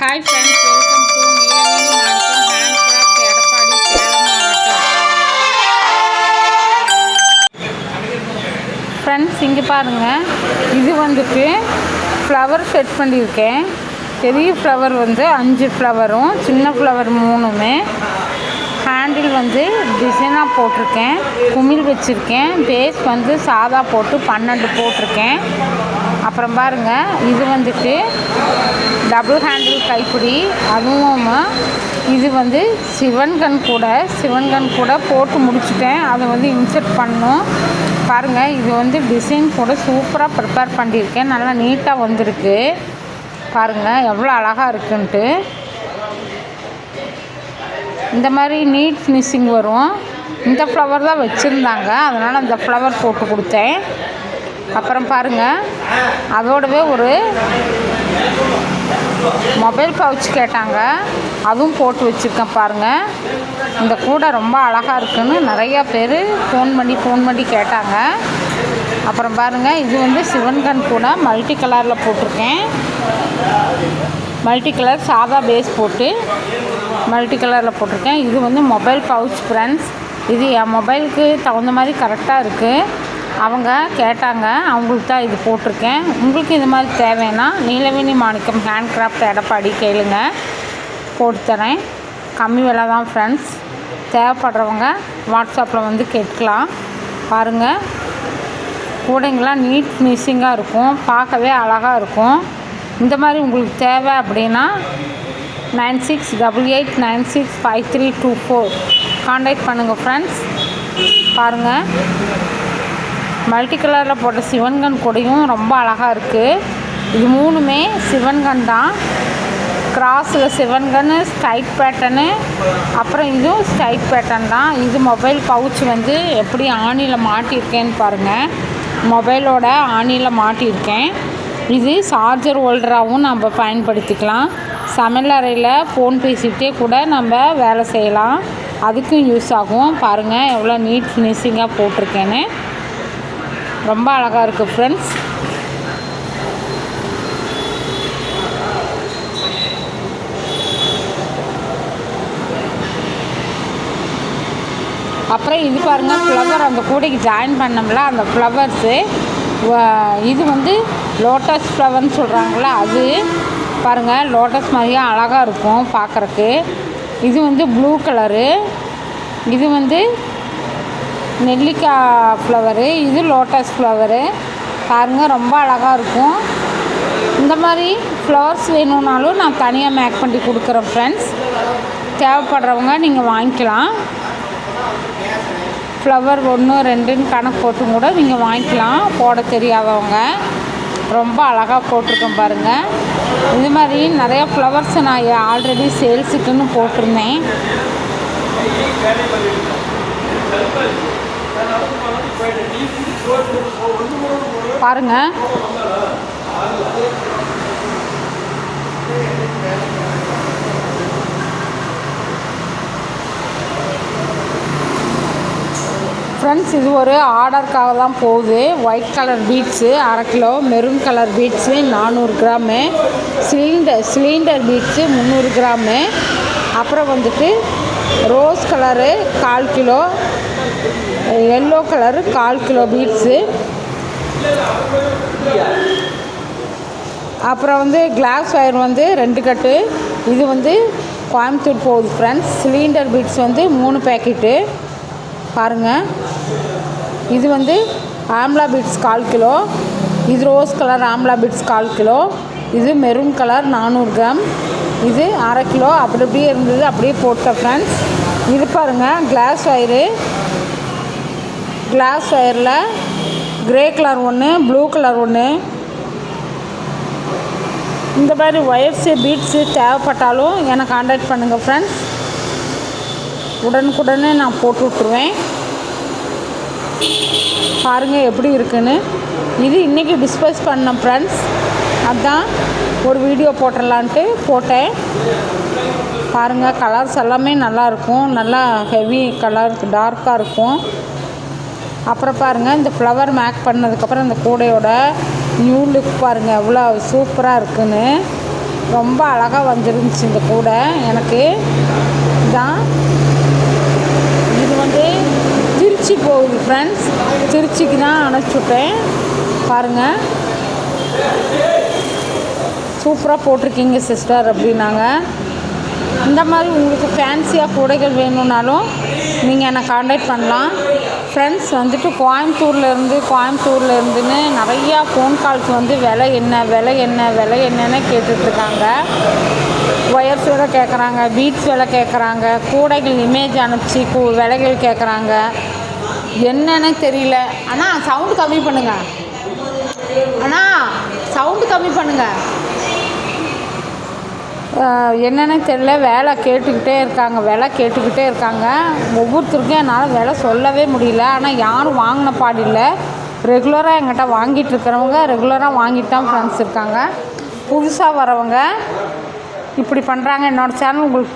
Hi friends welcome to Neelaveni handcraft Edappadi Salem மாவட்டம் friends இங்கே பாருங்கள் இது வந்துட்டு ஃப்ளவர் செட் பண்ணியிருக்கேன். பெரிய ஃப்ளவர் வந்து அஞ்சு ஃப்ளவரும் சின்ன ஃப்ளவர் மூணுமே. ஹேண்டில் வந்து டிசைனாக போட்டிருக்கேன். குமிழ் வச்சுருக்கேன். பேஸ் வந்து சாதா போட்டு பன்னெண்டு போட்டிருக்கேன். அப்புறம் பாருங்கள் இது வந்துட்டு டபுள் ஹேண்டில் கைப்பிடி அதுவும் இது வந்து சிவன்கண் கூட சிவன்கண் கூட போட்டு முடிச்சுட்டேன். அதை வந்து இன்செர்ட் பண்ணும். பாருங்கள் இது வந்து டிசைன் கூட சூப்பராக ப்ரிப்பேர் பண்ணியிருக்கேன். நல்லா நீட்டாக வந்திருக்கு. பாருங்கள் எவ்வளோ அழகாக இருக்குன்ட்டு. இந்த மாதிரி நீட் ஃபினிஷிங் வரும். இந்த ஃப்ளவர் தான் வச்சுருந்தாங்க. அதனால் அந்த ஃப்ளவர் போட்டு கொடுத்தேன். அப்புறம் பாருங்கள் அதோடவே ஒரு மொபைல் பவுச் கேட்டாங்க. அதுவும் போட்டு வச்சுருக்கேன் பாருங்கள் இந்த கூடை ரொம்ப அழகாக இருக்குன்னு நிறையா பேர் ஃபோன் பண்ணி ஃபோன் பண்ணி கேட்டாங்க. அப்புறம் பாருங்கள் இது வந்து சிவன்கண் கூட மல்டி கலரில் போட்டிருக்கேன். மல்டி கலர் சாதா பேஸ் போட்டு மல்டி கலரில் போட்டிருக்கேன். இது வந்து மொபைல் பவுச் ஃப்ரெண்ட்ஸ் இது என் மொபைலுக்கு தகுந்த மாதிரி கரெக்டாக இருக்குது அவங்க கேட்டாங்க அவங்களுக்கு தான் இது போட்டிருக்கேன். உங்களுக்கு இது மாதிரி தேவைன்னா நீலவேணி மாணிக்கம் ஹேண்ட் கிராஃப்ட் எடப்பாடி கேளுங்க. போட்டு தரேன். கம்மி விலை தான் ஃப்ரெண்ட்ஸ் தேவைப்படுறவங்க வாட்ஸ்அப்பில் வந்து கேட்கலாம் பாருங்கள் கூடைங்களாம் நீட் மிஸ்ஸிங்காக இருக்கும். பார்க்கவே அழகாக இருக்கும். இந்த மாதிரி உங்களுக்கு தேவை அப்படின்னா nine six double eight nine six five three two four. Contact பண்ணுங்கள் ஃப்ரெண்ட்ஸ் பாருங்கள் மல்டி கலரில் போட்ட சிவன்கன் கொடியும் ரொம்ப அழகாக இருக்குது இது மூணுமே சிவன்கன் தான். கிராஸில் சிவன்கன்னு ஸ்டைட் பேட்டர்னு அப்புறம் இதுவும் ஸ்டைட் பேட்டர்ன் தான். இது மொபைல் பவுச் வந்து எப்படி ஆணியில் மாட்டியிருக்கேன்னு பாருங்கள் மொபைலோட ஆணியில் மாட்டியிருக்கேன். இது சார்ஜர் ஹோல்டராகவும் நம்ம பயன்படுத்திக்கலாம். சமையலறையில் ஃபோன் பேசிக்கிட்டே கூட நம்ம வேலை செய்யலாம். அதுக்கும் யூஸ் ஆகும். பாருங்கள் எவ்வளோ நீட் ஃபினிஷிங்காக போட்டிருக்கேன்னு. ரொம்ப அழகாக இருக்குது ஃப்ரெண்ட்ஸ் அப்புறம் இது பாருங்கள் ஃப்ளவர் அந்த கூடைக்கு ஜாயின் பண்ணோம்ல அந்த ஃப்ளவர்ஸு இது வந்து லோட்டஸ் ஃப்ளவர்னு சொல்கிறாங்களா அது பாருங்கள் லோட்டஸ் மாதிரியே அழகாக இருக்கும் பார்க்குறக்கு இது வந்து ப்ளூ கலரு இது வந்து நெல்லிக்காய் ஃப்ளவரு இது லோட்டஸ் ஃப்ளவரு. பாருங்கள் ரொம்ப அழகாக இருக்கும். இந்த மாதிரி ஃப்ளவர்ஸ் வேணும்னாலும் நான் தனியாக மேக் பண்ணி கொடுக்குறேன் ஃப்ரெண்ட்ஸ் தேவைப்படுறவங்க நீங்கள் வாங்கிக்கலாம். ஃப்ளவர் ஒன்று ரெண்டுன்னு கணக்கு போட்டு கூட நீங்கள் வாங்கிக்கலாம். போட தெரியாதவங்க. ரொம்ப அழகாக போட்டிருக்கேன் பாருங்கள் இது மாதிரி நிறையா ஃப்ளவர்ஸ் நான் ஆல்ரெடி சேல்ஸுக்குன்னு போட்டிருந்தேன். பாருங்கள் ஃப்ரெண்ட்ஸ் இது ஒரு ஆர்டருக்காக தான் போகுது. ஒயிட் கலர் பீட்ஸு அரை கிலோ. மெரூன் கலர் பீட்ஸு நானூறு கிராமு சிலிண்டர் சிலிண்டர் பீட்ஸு முந்நூறு கிராமு அப்புறம் வந்துட்டு ரோஸ் கலரு கால் கிலோ. எல்லோ கலரு கால் கிலோ பீட்ஸு அப்புறம் வந்து கிளாஸ் ஒயர் வந்து ரெண்டு கட்டு இது வந்து கோயம்புத்தூர் போகுது ஃப்ரெண்ட்ஸ் சிலிண்டர் பீட்ஸ் வந்து மூணு பேக்கெட்டு பாருங்கள் இது வந்து ஆம்லா பீட்ஸ் கால் கிலோ. இது ரோஸ் கலர் ஆம்லா பீட்ஸ் கால் கிலோ. இது மெரூன் கலர் நானூறு கிராம் இது அரை கிலோ. அப்படி அப்படியே இருந்தது அப்படியே போட்டேன் ஃப்ரெண்ட்ஸ் இது பாருங்கள் கிளாஸ் ஒயரு கிளாஸ் ஒயரில் க்ரே கலர் ஒன்று ப்ளூ கலர் ஒன்று இந்த மாதிரி ஒயர்ஸு பீட்ஸு தேவைப்பட்டாலும் என்னை காண்டாக்ட் பண்ணுங்கள் ஃப்ரெண்ட்ஸ் உடனுக்குடனே நான் போட்டு விட்ருவேன் பாருங்கள் எப்படி இருக்குன்னு. இது இன்றைக்கி டிஸ்பஸ் பண்ணேன் ஃப்ரெண்ட்ஸ் அதுதான் ஒரு வீடியோ போட்டுடலான்ட்டு போட்டேன். பாருங்கள் கலர்ஸ் எல்லாமே நல்லாயிருக்கும் நல்லா ஹெவி கலர் டார்க்காக இருக்கும். அப்புறம் பாருங்கள் இந்த ஃப்ளவர் மேக் பண்ணதுக்கப்புறம் இந்த கூடையோட நியூ லுக் பாருங்கள் எவ்வளோ சூப்பராக இருக்குன்னு. ரொம்ப அழகாக வந்துருந்துச்சு இந்த கூடை. எனக்கு இதான். இது வந்து திருச்சி போகுது ஃப்ரெண்ட்ஸ் திருச்சிக்கு தான் அனுப்பிச்சுட்டேன். பாருங்கள் சூப்பராக போட்டிருக்கீங்க சிஸ்டர் அப்படின்னாங்க. இந்த மாதிரி உங்களுக்கு ஃபேன்சியாக கூடைகள் வேணும்னாலும் நீங்கள் என்னை காண்டாக்ட் பண்ணலாம். ஃப்ரெண்ட்ஸ் வந்துட்டு கோயம்புத்தூர்லேருந்து கோயம்புத்தூர்லேருந்துன்னு நிறையா ஃபோன் கால்ஸ் வந்து விலை என்ன விலை என்ன விலை என்னன்னு கேட்டுட்ருக்காங்க. ஒயர்ஸ் விலை கேட்குறாங்க பீட்ஸ் விலை கேட்குறாங்க கூடைகள் இமேஜ் அனுப்பிச்சி கூ விலைகள் கேட்குறாங்க என்னன்னு தெரியல. அண்ணா சவுண்டு கம்மி பண்ணுங்கள் அண்ணா சவுண்டு கம்மி பண்ணுங்கள் என்னென்னு தெரியல. வேலை கேட்டுக்கிட்டே இருக்காங்க. விலை கேட்டுக்கிட்டே இருக்காங்க. ஒவ்வொருத்தருக்கும் என்னால் விலை சொல்லவே முடியல. ஆனால் யாரும் வாங்கின பாடில்லை ரெகுலராக எங்கிட்ட வாங்கிட்டு இருக்கிறவங்க ரெகுலராக வாங்கிட்டு தான் ஃப்ரெண்ட்ஸ் இருக்காங்க. புதுசாக வரவங்க இப்படி பண்ணுறாங்க என்னோடய சேனல் உங்களுக்கு